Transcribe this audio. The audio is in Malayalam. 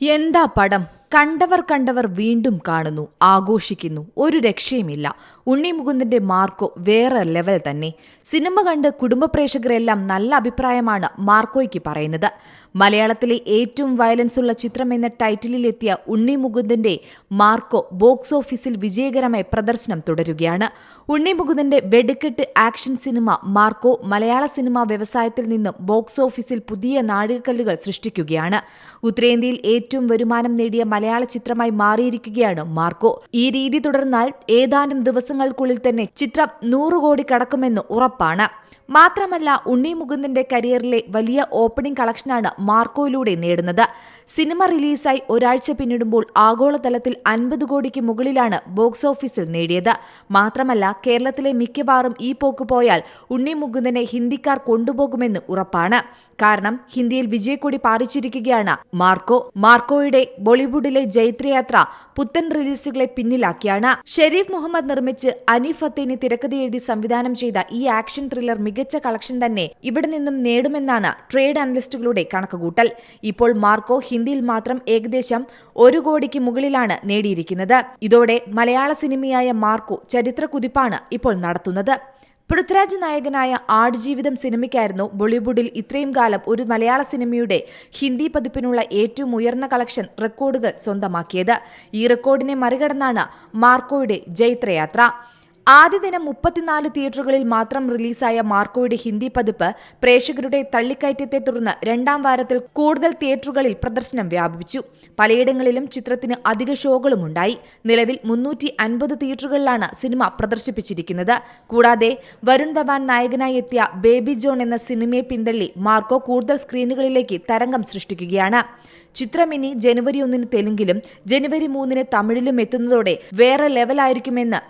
എന്താ പടം? കണ്ടവർ കണ്ടവർ വീണ്ടും കാണുന്നു ആഘോഷിക്കുന്നു. ഒരു രക്ഷയുമില്ല. ഉണ്ണി മുകുന്ദന്റെ മാർക്കോ വേറെ ലെവൽ തന്നെ. സിനിമ കണ്ട് കുടുംബ പ്രേക്ഷകരെല്ലാം നല്ല അഭിപ്രായമാണ് മാർക്കോയ്ക്ക് പറയുന്നത്. മലയാളത്തിലെ ഏറ്റവും വയലൻസ് ഉള്ള ചിത്രം എന്ന ടൈറ്റിലിലെത്തിയ ഉണ്ണി മുകുന്ദന്റെ മാർക്കോ ബോക്സ് ഓഫീസിൽ വിജയകരമായി പ്രദർശനം തുടരുകയാണ്. ഉണ്ണി മുകുന്ദന്റെ വെടിക്കെട്ട് ആക്ഷൻ സിനിമ മാർക്കോ മലയാള സിനിമാ വ്യവസായത്തിൽ നിന്നും ബോക്സ് ഓഫീസിൽ പുതിയ നാഴികക്കല്ലുകൾ സൃഷ്ടിക്കുകയാണ്. ഉത്തരേന്ത്യയിൽ ഏറ്റവും വരുമാനം നേടിയ മലയാള ചിത്രമായി മാറിയിരിക്കുകയാണ് മാർക്കോ. ഈ രീതി തുടർന്നാൽ ഏതാനും ദിവസങ്ങൾക്കുള്ളിൽ തന്നെ ചിത്രം നൂറ് കോടി കടക്കുമെന്ന് ഉറപ്പാണ്. മാത്രമല്ല ഉണ്ണി മുകുന്ദന്റെ കരിയറിലെ വലിയ ഓപ്പണിംഗ് കളക്ഷനാണ് മാർക്കോയിലൂടെ നേടുന്നത്. സിനിമ റിലീസായി ഒരാഴ്ച പിന്നിടുമ്പോൾ ആഗോളതലത്തിൽ അൻപത് കോടിക്ക് മുകളിലാണ് ബോക്സ് ഓഫീസിൽ നേടിയത്. മാത്രമല്ല കേരളത്തിലെ മിക്കവാറും ഈ പോക്ക് പോയാൽ ഉണ്ണി മുകുന്ദനെ ഹിന്ദിക്കാർ കൊണ്ടുപോകുമെന്ന് ഉറപ്പാണ്. കാരണം ഹിന്ദിയിൽ വിജയക്കൊടി പാറിച്ചിരിക്കുകയാണ് മാർക്കോ. മാർക്കോയുടെ ബോളിവുഡിലെ ജൈത്രയാത്ര പുത്തൻ റിലീസുകളെ പിന്നിലാക്കിയാണ്. ഷെരീഫ് മുഹമ്മദ് നിർമ്മിച്ച് അനീഫ് അത്തേനി തിരക്കഥ എഴുതി സംവിധാനം ചെയ്ത ഈ ആക്ഷൻ ത്രില്ലർ മികച്ച കളക്ഷൻ തന്നെ ഇവിടെ നിന്നും നേടുമെന്നാണ് ട്രേഡ് അനലിസ്റ്റുകളുടെ കണക്കുകൂട്ടൽ. ഇപ്പോൾ മാർക്കോ ഹിന്ദിയിൽ മാത്രം ഏകദേശം ഒരു കോടിക്ക് മുകളിലാണ് നേടിയിരിക്കുന്നത്. ഇതോടെ മലയാള സിനിമയായ മാർക്കോ ചരിത്ര കുതിപ്പാണ് ഇപ്പോൾ നടത്തുന്നത്. പൃഥ്വിരാജ് നായകനായ ആടുജീവിതം സിനിമയ്ക്കായിരുന്നു ബോളിവുഡിൽ ഇത്രയും കാലം ഒരു മലയാള സിനിമയുടെ ഹിന്ദി പതിപ്പിനുള്ള ഏറ്റവും ഉയർന്ന കളക്ഷൻ റെക്കോർഡുകൾ സ്വന്തമാക്കിയത്. ഈ റെക്കോർഡിനെ മറികടന്നാണ് മാർക്കോയുടെ ജൈത്രയാത്ര. ആദ്യ ദിനം മുപ്പത്തിനാല് തിയേറ്ററുകളിൽ മാത്രം റിലീസായ മാർക്കോയുടെ ഹിന്ദി പതിപ്പ് പ്രേക്ഷകരുടെ തള്ളിക്കയറ്റത്തെ തുടർന്ന് രണ്ടാം വാരത്തിൽ കൂടുതൽ തിയേറ്ററുകളിൽ പ്രദർശനം വ്യാപിപ്പിച്ചു. പലയിടങ്ങളിലും ചിത്രത്തിന് അധിക ഷോകളും ഉണ്ടായി. നിലവിൽ മുന്നൂറ്റി അൻപത് തിയേറ്ററുകളിലാണ് സിനിമ പ്രദർശിപ്പിച്ചിരിക്കുന്നത്. കൂടാതെ വരുൺ ധവാൻ നായകനായി എത്തിയ ബേബി ജോൺ എന്ന സിനിമയെ പിന്തള്ളി മാർക്കോ കൂടുതൽ സ്ക്രീനുകളിലേക്ക് തരംഗം സൃഷ്ടിക്കുകയാണ്. ചിത്രം ഇനി ജനുവരി ഒന്നിന് തെലുങ്കിലും ജനുവരി മൂന്നിന് തമിഴിലും എത്തുന്നതോടെ വേറെ ലെവലായിരിക്കുമെന്ന്